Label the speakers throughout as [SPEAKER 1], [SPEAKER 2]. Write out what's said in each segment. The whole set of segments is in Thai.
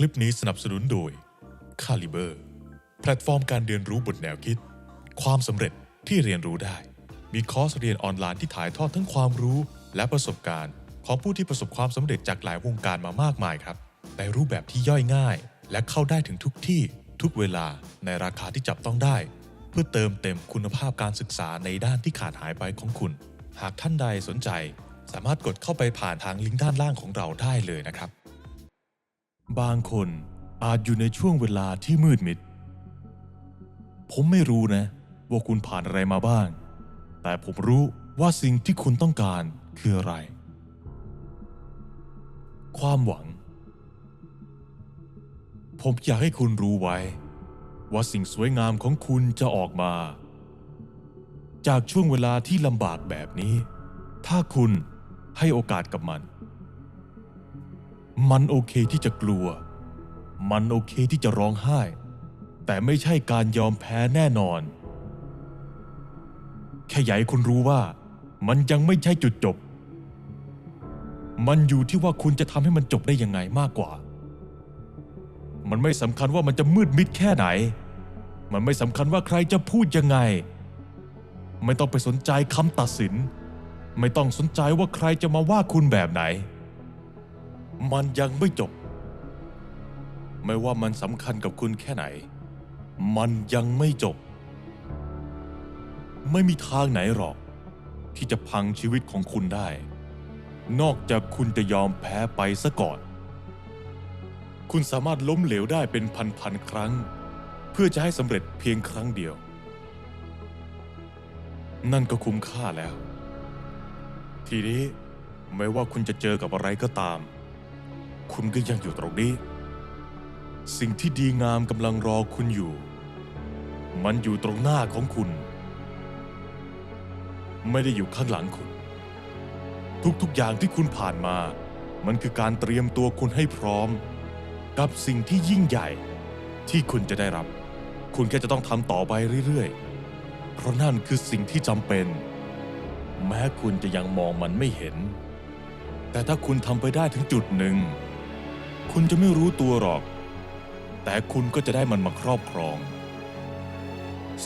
[SPEAKER 1] คลิปนี้สนับสนุนโดย Caliber แพลตฟอร์มการเรียนรู้บนแนวคิด ความสำเร็จที่เรียนรู้ได้ มีคอร์สเรียนออนไลน์ที่ถ่ายทอดทั้งความรู้และประสบการณ์ ของผู้ที่ประสบความสำเร็จจากหลายวงการมามากมายครับ ในรูปแบบที่ย่อยง่าย และเข้าได้ถึงทุกที่ทุกเวลาในราคาที่จับต้องได้ เพื่อเติมเต็มคุณภาพการศึกษาในด้านที่ขาดหายไปของคุณ หากท่านใดสนใจ สามารถกดเข้าไปผ่านทางลิงก์ด้านล่างของเราได้เลยนะครับ บางคนอาจอยู่ในช่วงเวลาที่มืดมิด ผมไม่รู้นะ ว่าคุณผ่านอะไรมาบ้าง แต่ผมรู้ว่าสิ่งที่คุณต้องการคืออะไร ความหวัง ผมอยากให้คุณรู้ไว้ ว่าสิ่งสวยงามของคุณจะออกมา จากช่วงเวลาที่ลำบากแบบนี้ ถ้าคุณให้โอกาสกับมัน มันโอเคที่จะกลัว มันโอเคที่จะร้องไห้ แต่ไม่ใช่การยอมแพ้แน่นอน แค่อยากให้คุณรู้ว่า มันยังไม่ใช่จุดจบ มันอยู่ที่ว่าคุณจะทำให้มันจบได้ยังไงมากกว่า มันไม่สำคัญว่ามันจะมืดมิดแค่ไหน มันไม่สำคัญว่าใครจะพูดยังไง ไม่ต้องไปสนใจคำตัดสิน ไม่ต้องสนใจว่าใครจะมาว่าคุณแบบไหน มันยังไม่จบ ไม่ว่ามันสำคัญกับคุณแค่ไหน มันยังไม่จบ ไม่มีทางไหนหรอก ที่จะพังชีวิตของคุณได้ นอกจากคุณจะยอมแพ้ไปซะก่อน คุณสามารถล้มเหลวได้เป็นพันๆครั้ง เพื่อจะให้สำเร็จเพียงครั้งเดียว นั่นก็คุ้มค่าแล้ว ทีนี้ไม่ว่าคุณจะเจอกับอะไรก็ตาม คุณก็ยังอยู่ตรงนี้ สิ่งที่ดีงามกำลังรอคุณอยู่ มันอยู่ตรงหน้าของคุณ ไม่ได้อยู่ข้างหลังคุณ ทุกๆอย่างที่คุณผ่านมา มันคือการเตรียมตัวคุณให้พร้อม กับสิ่งที่ยิ่งใหญ่ที่คุณจะได้รับ คุณแค่จะต้องทำต่อไปเรื่อยๆ เพราะนั่นคือสิ่งที่จำเป็น แม้คุณจะยังมองมันไม่เห็น แต่ถ้าคุณทำไปได้ถึงจุดหนึ่ง คุณจะไม่รู้ตัวหรอก แต่คุณก็จะได้มันมาครอบครอง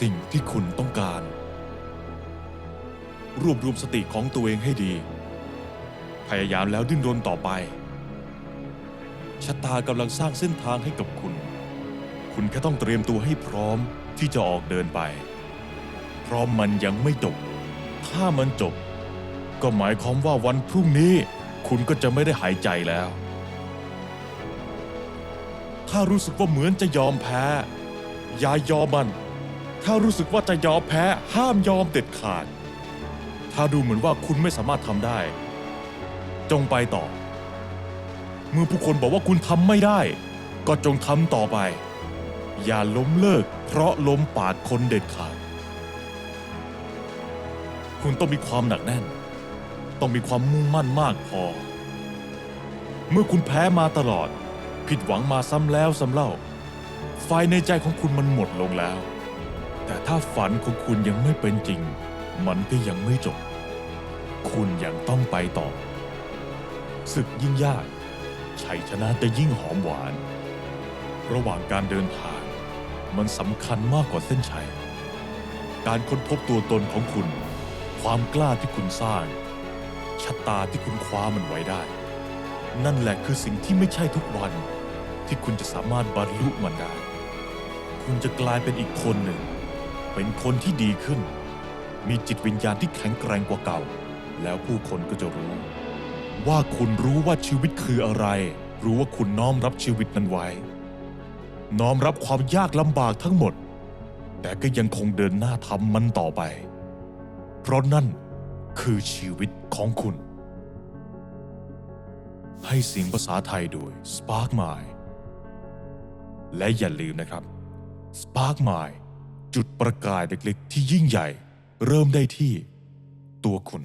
[SPEAKER 1] สิ่งที่คุณต้องการ รวบรวมสติของตัวเองให้ดี พยายามแล้วดิ้นรนต่อไป ชะตากำลังสร้างเส้นทางให้กับคุณ คุณแค่ต้องเตรียมตัวให้พร้อมที่จะออกเดินไป เพราะมันยังไม่จบ ถ้ามันจบ ก็หมายความว่าวันพรุ่งนี้ คุณก็จะไม่ได้หายใจแล้ว ถ้ารู้สึกว่าเหมือนจะยอมแพ้ อย่ายอมมัน ถ้ารู้สึกว่าจะยอมแพ้ ห้ามยอมเด็ดขาด ถ้าดูเหมือนว่าคุณไม่สามารถทำได้ จงไปต่อ เมื่อผู้คนบอกว่าคุณทำไม่ได้ ก็จงทำต่อไป อย่าล้มเลิก เพราะล้มปากคนเด็ดขาด คุณต้องมีความหนักแน่น ต้องมีความมุ่งมั่นมากพอ เมื่อคุณแพ้มาตลอด ผิดหวังมาซ้ำแล้วซ้ำเล่า ไฟในใจของคุณมันหมดลงแล้ว แต่ถ้าฝันของคุณยังไม่เป็นจริง มันก็ยังไม่จบ คุณยังต้องไปต่อ ศึกยิ่งยาก ชัยชนะจะยิ่งหอมหวาน ระหว่างการเดินทาง มันสำคัญมากกว่าเส้นชัย การค้นพบตัวตนของคุณ ความกล้าที่คุณสร้างชะตาที่คุณคว้ามันไว้ได้ นั่นแหละคือสิ่งที่ไม่ใช่ทุกวัน ที่คุณจะสามารถบรรลุมันได้ คุณจะกลายเป็นอีกคนหนึ่ง เป็นคนที่ดีขึ้น มีจิตวิญญาณที่แข็งแกร่งกว่าเก่า แล้วผู้คนก็จะรู้ ว่าคุณรู้ว่าชีวิตคืออะไร รู้ว่าคุณน้อมรับชีวิตนั้นไว้ น้อมรับความยากลำบากทั้งหมด แต่ก็ยังคงเดินหน้าทำมันต่อไป เพราะนั่นคือชีวิตของคุณ ให้เสียงภาษาไทยโดย SparkMy และอย่าลืมนะครับ SparkMy จุดประกายเล็กๆ ที่ยิ่งใหญ่ เริ่มได้ที่ตัวคุณ